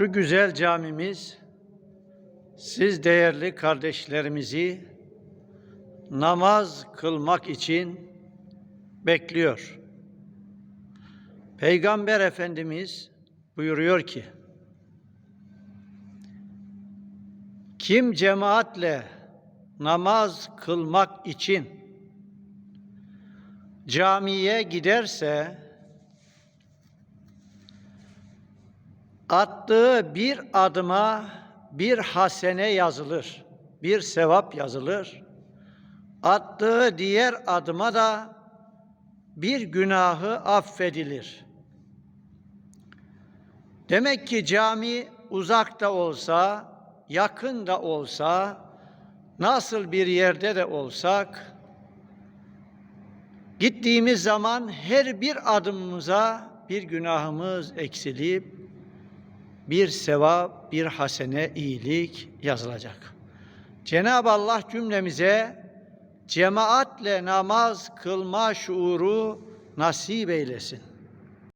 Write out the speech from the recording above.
Şu güzel camimiz siz değerli kardeşlerimizi namaz kılmak için bekliyor. Peygamber Efendimiz buyuruyor ki Kim cemaatle namaz kılmak için camiye giderse attığı bir adıma bir hasene yazılır, bir sevap yazılır. Attığı diğer adıma da bir günahı affedilir. Demek ki cami uzakta olsa, yakında olsa, nasıl bir yerde de olsak, gittiğimiz zaman her bir adımımıza bir günahımız eksilip, bir sevap, bir hasene, iyilik yazılacak. Cenab-ı Allah cümlemize cemaatle namaz kılma şuuru nasip eylesin.